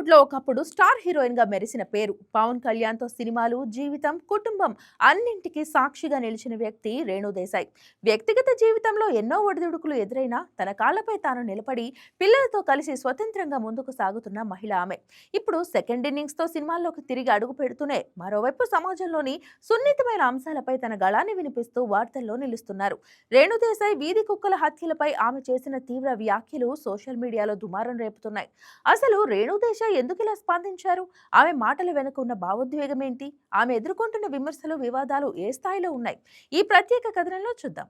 టాలీవుడ్లో ఒకప్పుడు స్టార్ హీరోయిన్గా మెరిసిన పేరు. పవన్ కళ్యాణ్తో సినిమాలు జీవితం కుటుంబం అన్నింటికీ సాక్షిగా నిలిచిన వ్యక్తి రేణుదేశాయ్ వ్యక్తిగత జీవితంలో ఎన్నో ఒడిదుడుకులు ఎదురైనా తన కాళ్ళపై తాను నిలబడి పిల్లలతో కలిసి స్వతంత్రంగా ముందుకు సాగుతున్న మహిళ ఆమె. ఇప్పుడు సెకండ్ ఇన్నింగ్స్తో సినిమాల్లోకి తిరిగి అడుగు పెడుతూనే మరోవైపు సమాజంలోని సున్నితమైన అంశాలపై తన గళాన్ని వినిపిస్తూ వార్తల్లో నిలుస్తున్నారు. రేణుదేశాయ్ వీధి కుక్కల హత్యలపై ఆమె చేసిన తీవ్ర వ్యాఖ్యలు సోషల్ మీడియాలో దుమారం రేపుతున్నాయి. అసలు రేణుదేశాయ్ ఎందుకు ఇలా స్పందించారు? ఆమె మాటల వెనుక ఉన్న భావోద్వేగం ఏంటి? ఆమె ఎదుర్కొంటున్న విమర్శలు వివాదాలు ఏ స్థాయిలో ఉన్నాయి? ఈ ప్రత్యేక కథనంలో చూద్దాం.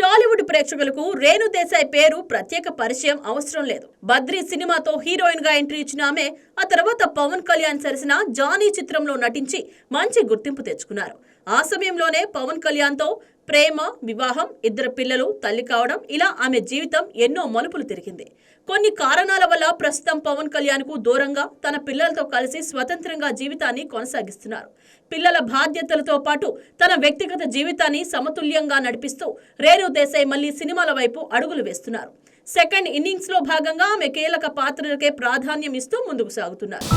టాలీవుడ్ ప్రేక్షకులకు రేణు దేశాయ్ పేరు ప్రత్యేక పరిచయం అవసరం లేదు. బద్రీ సినిమాతో హీరోయిన్గా ఎంట్రీ ఇచ్చిన ఆమె ఆ తర్వాత పవన్ కళ్యాణ్ సరసన జానీ చిత్రంలో నటించి మంచి గుర్తింపు తెచ్చుకున్నారు. ఆ సమయంలోనే పవన్ కళ్యాణ్తో ప్రేమ వివాహం ఇద్దరు పిల్లలు తల్లి కావడం ఇలా ఆమె జీవితం ఎన్నో మలుపులు తిరిగింది. కొన్ని కారణాల వల్ల ప్రస్తుతం పవన్ కళ్యాణ్కు దూరంగా తన పిల్లలతో కలిసి స్వతంత్రంగా జీవితాన్ని కొనసాగిస్తున్నారు. పిల్లల బాధ్యతలతో పాటు తన వ్యక్తిగత జీవితాన్ని సమతుల్యంగా నడిపిస్తూ రేణు దేశాయ్ మళ్ళీ సినిమాల వైపు అడుగులు వేస్తున్నారు. సెకండ్ ఇన్నింగ్స్లో భాగంగా ఆమె కీలక పాత్రలకే ప్రాధాన్యం ఇస్తూ ముందుకు సాగుతున్నారు.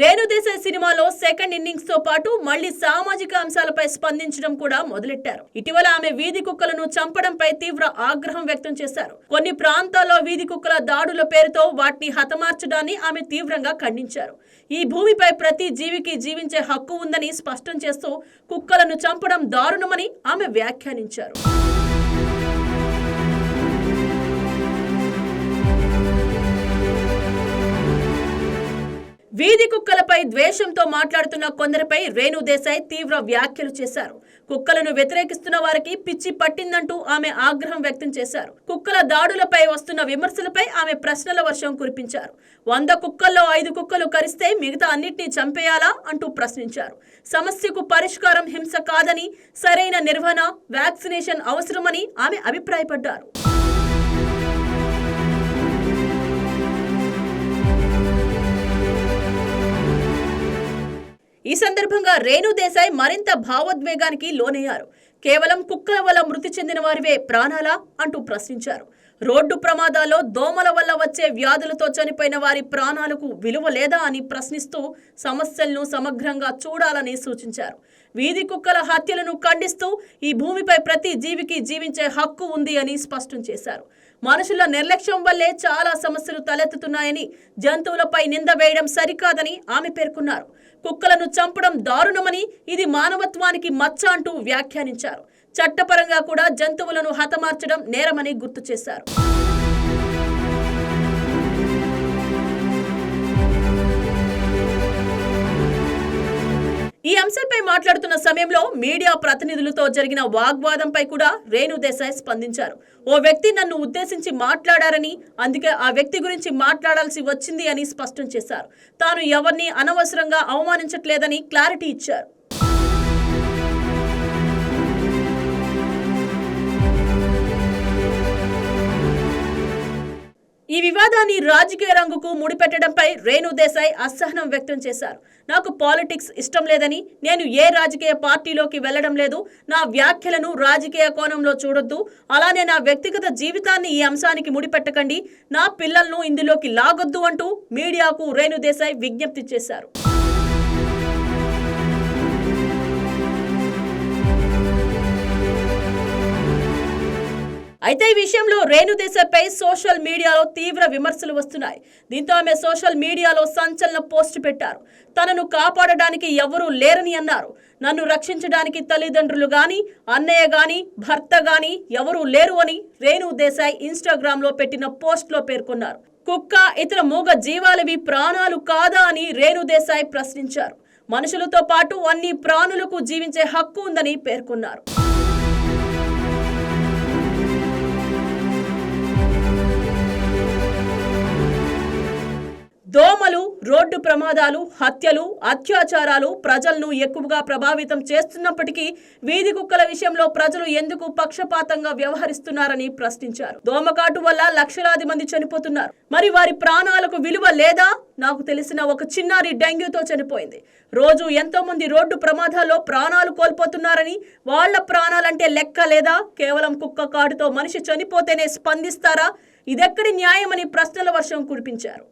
రేణుదేశాయ్ సినిమాలో సెకండ్ ఇన్నింగ్స్తో పాటు మళ్ళీ సామాజిక అంశాలపై స్పందించడం కూడా మొదలెట్టారు. ఇటీవల ఆమె వీధి కుక్కలను చంపడంపై తీవ్ర ఆగ్రహం వ్యక్తం చేశారు. కొన్ని ప్రాంతాల్లో వీధి కుక్కల దాడుల పేరుతో వాటిని హతమార్చడాన్ని ఆమె తీవ్రంగా ఖండించారు. ఈ భూమిపై ప్రతి జీవికి జీవించే హక్కు ఉందని స్పష్టం చేస్తూ కుక్కలను చంపడం దారుణమని ఆమె వ్యాఖ్యానించారు. వీధి కుక్కలపై ద్వేషంతో మాట్లాడుతున్న కొందరిపై రేణు దేశాయ్ తీవ్ర వ్యాఖ్యలు చేశారు. కుక్కలను వ్యతిరేకిస్తున్న వారికి పిచ్చి పట్టిందంటూ ఆమె ఆగ్రహం వ్యక్తం చేశారు. కుక్కల దాడులపై వస్తున్న విమర్శలపై ఆమె ప్రశ్నల వర్షం కురిపించారు. వంద కుక్కల్లో ఐదు కుక్కలు కరిస్తే మిగతా అన్నిటినీ చంపేయాలా అంటూ ప్రశ్నించారు. సమస్యకు పరిష్కారం హింస కాదని సరైన నిర్వహణ వ్యాక్సినేషన్ అవసరమని ఆమె అభిప్రాయపడ్డారు. ఈ సందర్భంగా రేణు దేశాయ్ మరింత భావోద్వేగానికి లోనయ్యారు. కేవలం కుక్కల వల్ల మృతి చెందిన వారివే ప్రాణాలా అంటూ ప్రశ్నించారు. రోడ్డు ప్రమాదాల్లో దోమల వల్ల వచ్చే వ్యాధులతో చనిపోయిన వారి ప్రాణాలకు విలువ లేదా అని ప్రశ్నిస్తూ సమస్యలను సమగ్రంగా చూడాలని సూచించారు. వీధి కుక్కల హత్యలను ఖండిస్తూ ఈ భూమిపై ప్రతి జీవికి జీవించే హక్కు ఉంది అని స్పష్టం చేశారు. మనుషుల నిర్లక్ష్యం వల్లే చాలా సమస్యలు తలెత్తుతున్నాయని జంతువులపై నింద వేయడం సరికాదని ఆమె పేర్కొన్నారు. కుక్కలను చంపడం దారుణమని ఇది మానవత్వానికి మచ్చ అంటూ వ్యాఖ్యానించారు. చట్టపరంగా కూడా జంతువులను హతమార్చడం నేరమని గుర్తు చేశారు. ఈ అంశంపై మాట్లాడుతున్న సమయంలో మీడియా ప్రతినిధులతో జరిగిన వాగ్వాదంపై కూడా రేణు దేశాయ్ స్పందించారు. ఓ వ్యక్తి నన్ను ఉద్దేశించి మాట్లాడారని అందుకే ఆ వ్యక్తి గురించి మాట్లాడాల్సి వచ్చింది అని స్పష్టం చేశారు. తాను ఎవరిని అనవసరంగా అవమానించట్లేదని క్లారిటీ ఇచ్చారు. ఈ వివాదాన్ని రాజకీయ రంగుకు ముడిపెట్టడంపై రేణు దేశాయ్ అసహనం వ్యక్తం చేశారు. నాకు పాలిటిక్స్ ఇష్టం లేదని నేను ఏ రాజకీయ పార్టీలోకి వెళ్ళడం లేదు నా వ్యాఖ్యలను రాజకీయ కోణంలో చూడొద్దు అలానే నా వ్యక్తిగత జీవితాన్ని ఈ అంశానికి ముడిపెట్టకండి నా పిల్లలను ఇందులోకి లాగొద్దు అంటూ మీడియాకు రేణు దేశాయ్ విజ్ఞప్తి చేశారు. అయితే ఈ విషయంలో రేణు దేశాయ్ సోషల్ మీడియాలో తీవ్ర విమర్శలు వస్తున్నాయి. దీంతో ఆమె సోషల్ మీడియాలో సంచలన పోస్ట్ పెట్టారు. తనను కాపాడడానికి ఎవరూ లేరని అన్నారు. నన్ను రక్షించడానికి తల్లిదండ్రులు గాని అన్నయ్య గాని భర్త గాని ఎవరూ లేరు అని రేణు దేశాయ్ ఇన్స్టాగ్రామ్లో పెట్టిన పోస్ట్లో పేర్కొన్నారు. కుక్క ఇతర మూగ జీవాలవి ప్రాణాలు కాదా అని రేణు దేశాయ్ ప్రశ్నించారు. మనుషులతో పాటు అన్ని ప్రాణులకు జీవించే హక్కు ఉందని పేర్కొన్నారు. దోమలు రోడ్డు ప్రమాదాలు హత్యలు అత్యాచారాలు ప్రజలను ఎక్కువగా ప్రభావితం చేస్తున్నప్పటికీ వీధి కుక్కల విషయంలో ప్రజలు ఎందుకు పక్షపాతంగా వ్యవహరిస్తున్నారని ప్రశ్నించారు. దోమకాటు వల్ల లక్షలాది మంది చనిపోతున్నారు. మరి వారి ప్రాణాలకు విలువ లేదా? నాకు తెలిసిన ఒక చిన్నారి డెంగ్యూతో చనిపోయింది. రోజు ఎంతో మంది రోడ్డు ప్రమాదాల్లో ప్రాణాలు కోల్పోతున్నారని వాళ్ళ ప్రాణాలంటే లెక్క లేదా? కేవలం కుక్క కాటుతో మనిషి చనిపోతేనే స్పందిస్తారా? ఇదెక్కడి న్యాయమని ప్రశ్నల వర్షం కురిపించారు.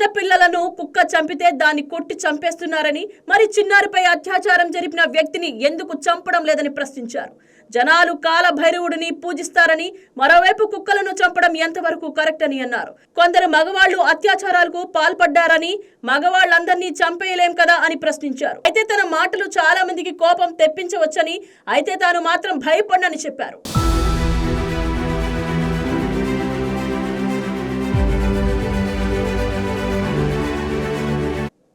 చిన్న పిల్లలను కుక్క చంపితే దాన్ని కొట్టి చంపేస్తున్నారని మరి చిన్నారిపై అత్యాచారం జరిపిన వ్యక్తిని ఎందుకు చంపడం లేదని ప్రశ్నించారు. జనాలు కాల భైరవుడిని పూజిస్తారని మరోవైపు కుక్కలను చంపడం ఎంతవరకు కరెక్ట్ అని అన్నారు. కొందరు మగవాళ్ళు అత్యాచారాలకు పాల్పడ్డారని మగవాళ్ళందరినీ చంపేయలేం కదా అని ప్రశ్నించారు. అయితే తన మాటలు చాలా మందికి కోపం తెప్పించవచ్చని అయితే తాను మాత్రం భయపడనని చెప్పారు.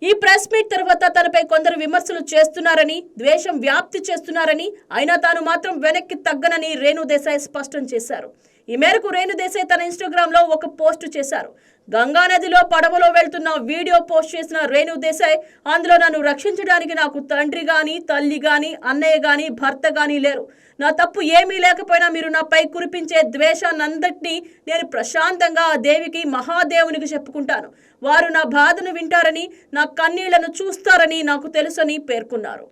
ఈ ప్రెస్ మీట్ తర్వాత తనపై కొందరు విమర్శలు చేస్తున్నారని ద్వేషం వ్యాప్తి చేస్తున్నారని అయినా తాను మాత్రం వెనక్కి తగ్గనని రేణు దేశాయ్ స్పష్టం చేశారు. ఈ మేరకు రేణు దేశాయ్ తన ఇన్స్టాగ్రామ్లో ఒక పోస్ట్ చేశారు. గంగా నదిలో పడవలో వెళ్తున్న వీడియో పోస్ట్ చేసిన రేణు దేశాయ్ అందులో నన్ను రక్షించడానికి నాకు తండ్రి గాని తల్లి గాని అన్నయ్య గాని భర్త గాని లేరు. నా తప్పు ఏమీ లేకపోయినా మీరు నాపై కురిపించే ద్వేషాన్నంతటినీ నేను ప్రశాంతంగా ఆ దేవికి మహాదేవునికి చెప్పుకుంటాను. వారు నా బాధను వింటారని నా కన్నీళ్ళను చూస్తారని నాకు తెలుసని పేర్కొన్నారు.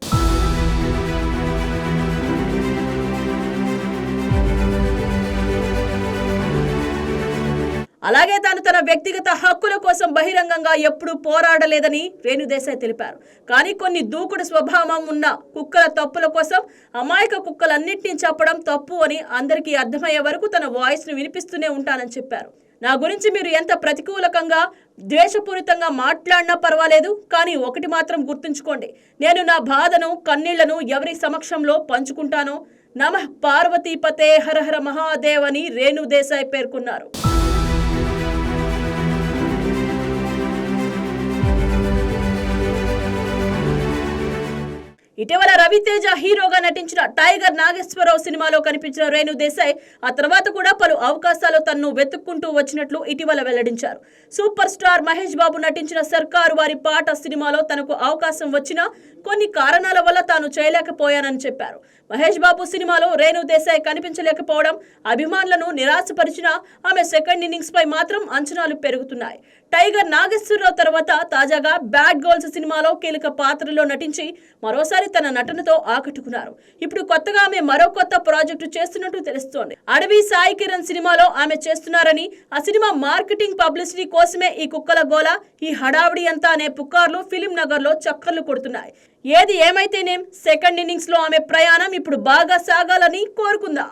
అలాగే తాను తన వ్యక్తిగత హక్కుల కోసం బహిరంగంగా ఎప్పుడూ పోరాడలేదని రేణుదేశాయ్ తెలిపారు. కానీ కొన్ని దూకుడు స్వభావం ఉన్న కుక్కల తప్పుల కోసం అమాయక కుక్కలన్నింటినీ చెప్పడం తప్పు అని అందరికీ అర్థమయ్యే వరకు తన వాయిస్ను వినిపిస్తూనే ఉంటానని చెప్పారు. నా గురించి మీరు ఎంత ప్రతికూలకంగా ద్వేషపూరితంగా మాట్లాడినా పర్వాలేదు కానీ ఒకటి మాత్రం గుర్తుంచుకోండి. నేను నా బాధను కన్నీళ్ళను ఎవరి సమక్షంలో పంచుకుంటానో? నమః పార్వతీపతే హరహర మహాదేవ్ అని రేణుదేశాయ్ పేర్కొన్నారు. ఇటీవల రవితేజ హీరోగా నటించిన టైగర్ నాగేశ్వరరావు సినిమాలో కనిపించిన రేణు దేశాయ్ ఆ తర్వాత కూడా పలు అవకాశాలు తనను వెతుక్కుంటూ వచ్చినట్లు ఇటీవల వెల్లడించారు. సూపర్ స్టార్ మహేష్ బాబు నటించిన సర్కారు వారి పాట సినిమాలో తనకు అవకాశం వచ్చినా కొన్ని కారణాల వల్ల తాను చేయలేకపోయానని చెప్పారు. మహేష్ బాబు సినిమాలో రేణు దేశాయ్ కనిపించలేకపోవడం అభిమానులను నిరాశపరిచిన ఆమె సెకండ్ ఇన్నింగ్స్ పై మాత్రం అంచనాలు పెరుగుతున్నాయి. టైగర్ నాగేశ్వరరావు తర్వాత తాజాగా బ్యాడ్ గర్ల్స్ సినిమాలో కీలక పాత్రలో నటించి మరోసారి తన నటనతో ఆకట్టుకున్నారు. ఇప్పుడు కొత్తగా ఆమె మరో కొత్త ప్రాజెక్టు చేస్తున్నట్టు తెలుస్తోంది. అడవి సాయి కిరణ్ సినిమాలో ఆమె చేస్తున్నారని ఆ సినిమా మార్కెటింగ్ పబ్లిసిటీ కోసమే ఈ కుక్కల గోల ఈ హడావిడి అంతా అనే పుకార్లు ఫిలిం నగర్లో చక్కర్లు కొడుతున్నాయి. ఏది ఏమైతేనేం సెకండ్ ఇన్నింగ్స్లో ఆమె ప్రయాణం ఇప్పుడు బాగా సాగాలని కోరుకుందాం.